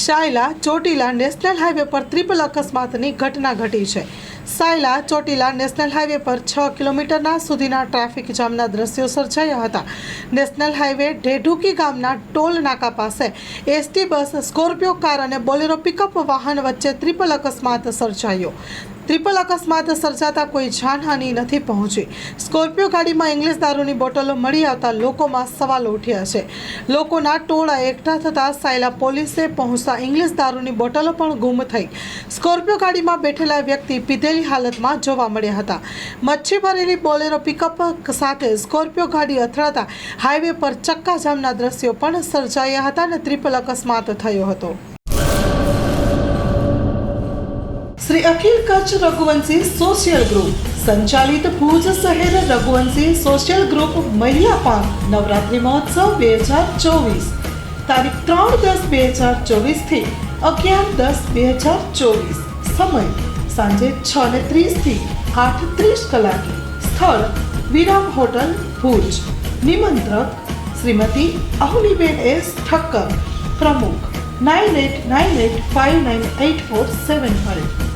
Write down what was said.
Sayla Chotila national highway પર triple અકસ્માતની ઘટના ઘટી છે. સાયલા ચોટીલા નેશનલ હાઈવે પર છ કિલોમીટરના સુધીના ટ્રાફિક જામના દ્રશ્યો સર્જાયા હતા. નેશનલ હાઈવે ઢેઢુકી ગામના ટોલ નાકા પાસે એસટી બસ, સ્કોર્પિયો કાર અને બોલેરો પિકઅપ વાહન વચ્ચે ત્રિપલ અકસ્માત સર્જાયો. ટ્રિપલ અકસ્માત સર્જાતા કોઈ જાનહાનિ નથી પહોંચી. સ્કોર્પિયો ગાડીમાં ઇંગ્લિશ દારૂની બોટલો મળી આવતા લોકોમાં સવાલો ઉઠ્યા છે. લોકોના ટોળા એકઠા થતાં સાયલા પોલીસે પહોંચતા ઇંગ્લિશ દારૂની બોટલો પણ ગુમ થઈ. સ્કોર્પિયો ગાડીમાં બેઠેલા વ્યક્તિ પીધેલી હાલતમાં જોવા મળ્યા હતા. મચ્છી ભરેલી બોલેરો પિકઅપ સાથે સ્કોર્પિયો ગાડી અથડાતા હાઈવે પર ચક્કાજામના દ્રશ્યો પણ સર્જાયા હતા અને ટ્રિપલ અકસ્માત થયો હતો. શ્રી અખિલ કચ્છ રઘુવંશી સોશિયલ ગ્રુપ સંચાલિત ભુજ શહેર રઘુવંશી સોશિયલ ગ્રુપ મહિલા પાંખ નવરાત્રિ મહોત્સવ બે હજાર ચોવીસ તારીખ ત્રણ દસ બે હજાર ચોવીસથી અગિયાર દસ બે હજાર ચોવીસ સમય સાંજે છ ને ત્રીસથી આઠ ત્રીસ કલાકે સ્થળ વિરામ હોટલ ભુજ નિમંત્રક શ્રીમતી અહુલીબેન એસ ઠક્કર પ્રમુખ nine eight nine eight five nine eight four seven five